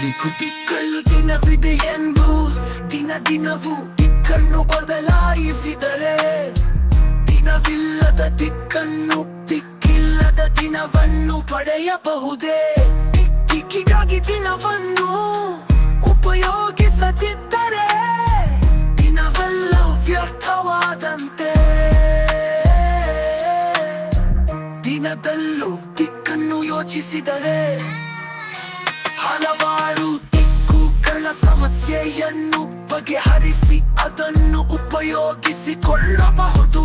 ದಿಕ್ಕು ದಿಕ್ಕಳು ದಿನವಿದೆ ಎಂದು ದಿನ ದಿನವು ದಿಕ್ಕನ್ನು ಬದಲಾಯಿಸಿದರೆ ದಿನವಿಲ್ಲದ ದಿಕ್ಕನ್ನು ದಿಕ್ಕಿಲ್ಲದ ದಿನವನ್ನು ಪಡೆಯಬಹುದೇ ದಿಕ್ಕಿಗಾಗಿ ದಿನವನ್ನು ಉಪಯೋಗಿಸದಿದ್ದರೆ ದಿನವೆಲ್ಲ ವ್ಯರ್ಥವಾದಂತೆ ದಿನದಲ್ಲೂ ದಿಕ್ಕನ್ನು ಯೋಚಿಸಿದರೆ ಹಲವಾರು ದಿಕ್ಕುಗಳ ಸಮಸ್ಯೆಯನ್ನು ಬಗೆಹರಿಸಿ ಅದನ್ನು ಉಪಯೋಗಿಸಿಕೊಳ್ಳಬಹುದು.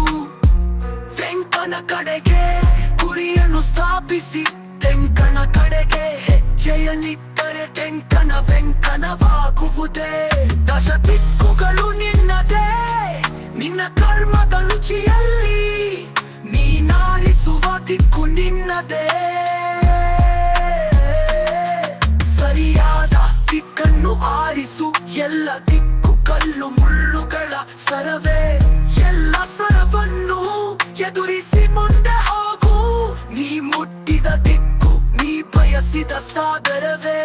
ವೆಂಕನ ಕಡೆಗೆ ಗುರಿಯನ್ನು ಸ್ಥಾಪಿಸಿ, ತೆಂಕಣ ಕಡೆಗೆ ಹೆಜ್ಜೆಯನ್ನಿಟ್ಟರೆ ತೆಂಕನ ವೆಂಕನವಾಗುವುದೇ. ದಶ ದಿಕ್ಕುಗಳು ನಿನ್ನದೇ, ನಿನ್ನ ಕರ್ಮದ ರುಚಿಯಲ್ಲಿ ನೀನಾರಿಸುವ ದಿಕ್ಕು ನಿನ್ನದೇ. ಆರಿಸು ಎಲ್ಲ ದಿಕ್ಕು ಕಲ್ಲು ಮುಳ್ಳುಗಳ ಸರವೇ. ಎಲ್ಲ ಸರವನ್ನು ಎದುರಿಸಿ ಮುಂದೆ ಹೋಗು. ನೀ ಮುಟ್ಟಿದ ದಿಕ್ಕು, ನೀ ಬಯಸಿದ ಸಾಗರವೇ.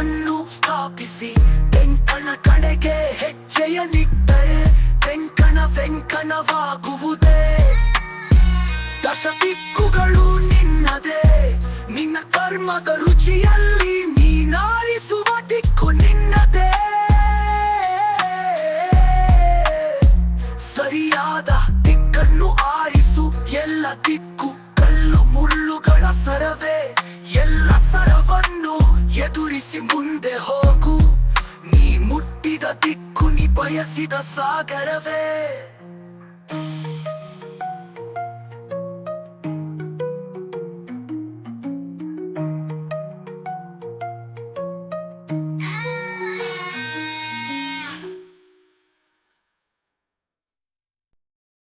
ಗುರಿಯನ್ನು ಸ್ಥಾಪಿಸಿ. ತೆಂಕಣ ಕಡೆಗೆ ಹೆಜ್ಜೆಯ ನಿಟ್ಟರೆ ತೆಂಕಣ ವೆಂಕಣವಾಗುವುದೇ ದಶ ದಿಕ್ಕುಗಳು ನಿನ್ನದೇ. ನಿನ್ನ ಕರ್ಮದ ರುಚಿಯಲ್ಲಿ ನೀನಾರಿಸುವ ದಿಕ್ಕು ನಿನ್ನದೇ. ಸರಿಯಾದ ದಿಕ್ಕನ್ನು ಆರಿಸು. ಎಲ್ಲ ದಿಕ್ಕು ಕಲ್ಲು ಮುಳ್ಳುಗಳ ಸರವೇ. ಎದುರಿಸಿ ಮುಂದೆ ಹೋಗು. ನೀ ಮುಟ್ಟಿದ ದಿಕ್ಕು ನೀ ಬಯಸಿದ ಸಾಗರವೇ.